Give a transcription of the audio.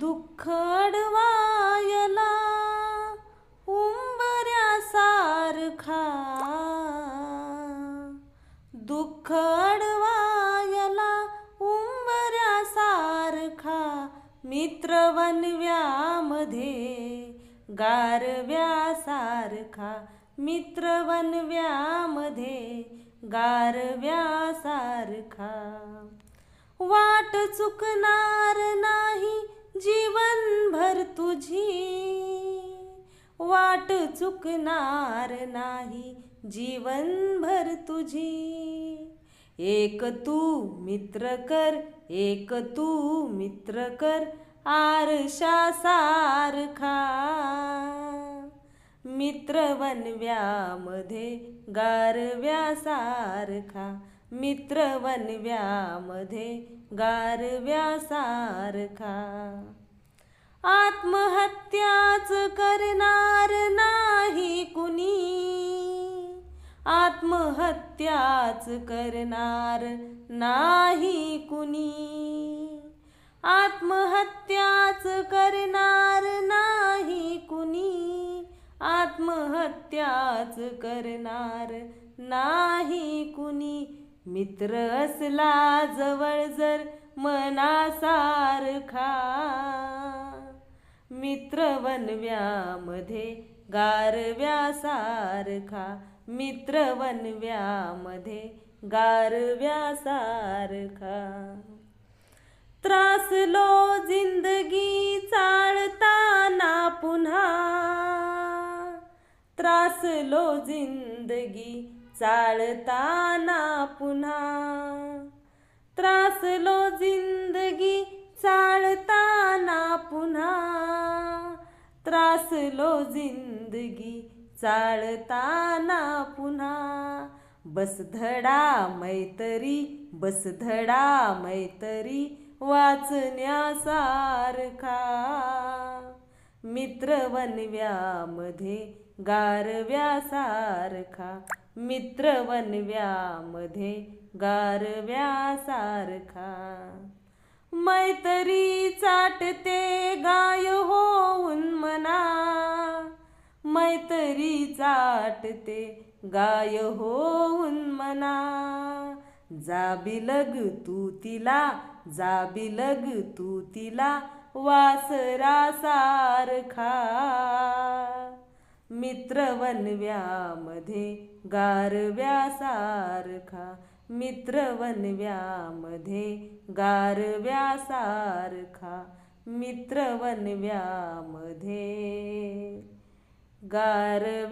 दुःखडवायला उंबऱ्यासारखा. दुःखडवायला उंबऱ्यासारखा. मित्र वनव्यामध्ये गारव्यासारखा मित्र वनव्यामध्ये गारव्यासारखा वाट चुकणार नाही जीवनभर तुझी वाट चुकणार नाही. जीवनभर तुझी एक तू मित्र कर एक तू मित्र कर आरशासारखा. मित्र वनव्यामध्ये गारव्यासारखा. मित्र वनव्यामध्ये गारव्यासारखा आत्महत्याच करणार नाही कुणी. आत्महत्याच करणार नाही कुणी. आत्महत्याच करणार नाही कुणी. आत्महत्याच करणार नाही कुणी. मित्र असला जवळ जर मनासारखा. मित्र वनव्यामध्ये गारव्यासारखा. मित्र वनव्यामध्ये गारव्यासारखा. त्रासलो जिंदगी चाळताना पुन्हा. त्रासलो जिंदगी चाळताना पुन्हा. त्रासलो जिंदगी चालताना पुन्हा. त्रासलो जिंदगी चालताना पुन्हा. बस धडा मैतरी बस धडा मैतरी वाचण्यासारखा. मित्र बनव्यामध्ये गारव्यासारखा. मित्र वनव्यामध्ये गारव्यासारखा मैतरी चाटते गाय होऊन मना. मैतरी चाटते गाय होऊन मना. जाबी लग तू तिला जा बिलग तू तिला वासरासारखा. मित्र वनव्यामध्ये गारव्यासारखा मित्र वनव्यामध्ये गारव्यासारखा मित्र वनव्यामध्ये गारव्यासारखा